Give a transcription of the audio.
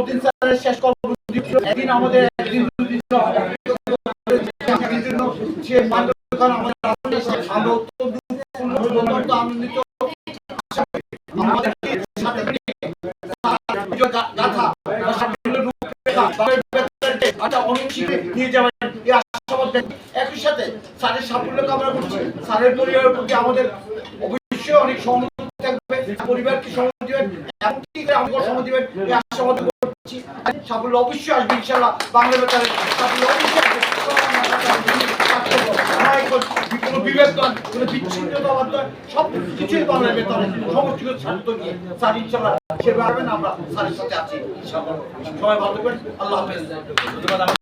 সতীন স্যারের শেষ কর্মসূচি। একদিন আমাদের একদিন দুদিন সে মাধ্যমে আমাদের আমরা আশাবাদ একই সাথে স্যারের সাফল্য কামনা করছি। আমাদের পরিবারকে সহমত দিবেন। এমনকি আমাকে সহমত দিবেন। এই সাফল্য অবশ্যই আসবে ইনশাল্লাহ বাংলা বেতারে সাফল্য অবশ্যই আসবে। কোনো বিভেদ নয়, কোনো বিচ্ছিন্নতাবাদ নয় সব কিছুই বাংলা বেতারে সমস্ত কিছু শান্ত নিয়ে। স্যার ইনশাল্লাহ সে আমরা স্যারের সাথে আছি ইনশাল্লাহ সবাই ভালো থাকবেন, আল্লাহ হাফেজ।